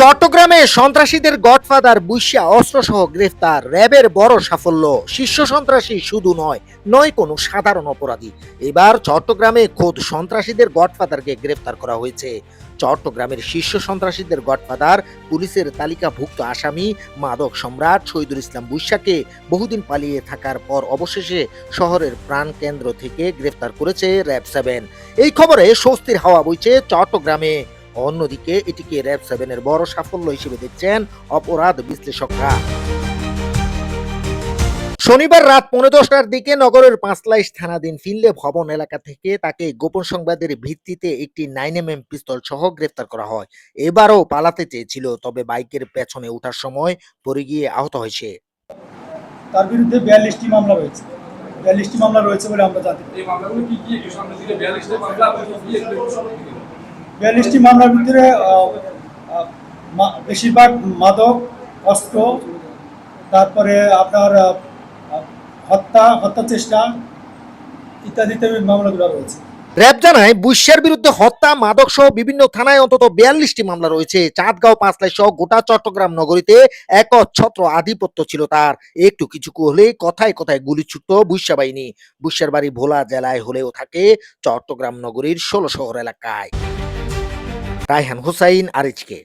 চট্টগ্রামে সন্ত্রাসীদের গডফাদার বুইশা অস্ত্রসহ গ্রেফতার। র্যাবের বড় সাফল্য, শীর্ষ সন্ত্রাসী শুধু নয় নয় কোনো সাধারণ অপরাধী। এবার চট্টগ্রামে খোদ সন্ত্রাসীদের গডফাদারকে গ্রেফতার করা হয়েছে। চট্টগ্রামের শীর্ষ সন্ত্রাসীদের গডফাদার, পুলিশের তালিকাভুক্ত আসামি মাদক সম্রাট শহীদুল ইসলাম বুইশাকে বহুদিন পালিয়ে থাকার পর অবশেষে শহরের প্রাণকেন্দ্র থেকে গ্রেফতার করেছে র্যাব সেভেন। এই খবরে স্বস্তির হাওয়া বইছে চট্টগ্রামে। অন্যদিকে এটিকে র্যাব সেভেনের বড় সাফল্য হিসেবে দেখছেন অপরাধ বিশ্লেষকরা। শনিবার রাত পৌনে দশটার দিকে নগরের পাঁচলাইশ থানাধীন ফিনলে ভবন এলাকা থেকে তাকে গোপন সংবাদের ভিত্তিতে একটি নাইন এম এম পিস্তল সহ গ্রেফতার করা হয়। এবারও পালাতে চেয়েছিল তবে বাইকের পেছনে ওঠার সময় পড়ে গিয়ে আহত হয়েছে তার বিরুদ্ধে বিয়াল্লিশটি মামলা রয়েছে। বিয়াল্লিশটি মামলা রয়েছে বলে আমরা জানি। এই মামলাগুলো কি কি? সামনের দিকে বিয়াল্লিশটা মামলা বিয়াল্লিশটি মামলার ভিতরে বেশিরভাগ মাদক, অস্ত্র, তারপরে আপনার হত্যা হত্যা চেষ্টা ইত্যাদিতে মামলাগুলো রয়েছে। র্যাব জানায়, বুশিয়ার বিরুদ্ধে হত্যা মাদক সহ বিভিন্ন থানায় অন্তত বিয়াল্লিশটি মামলা রয়েছে। চাঁদগাঁও পাঁচলাই সহ গোটা চট্টগ্রাম নগরীতে এক ছত্র আধিপত্য ছিল তার। একটু কিছু হলে কথায় কথায় গুলি ছুটত বুশিয়া বাহিনী। বুশিয়ার বাড়ি ভোলা জেলায় হলেও থাকে চট্টগ্রাম নগরীর ষোলো শহর এলাকায়। রায়হান হুসাইন আরিজকে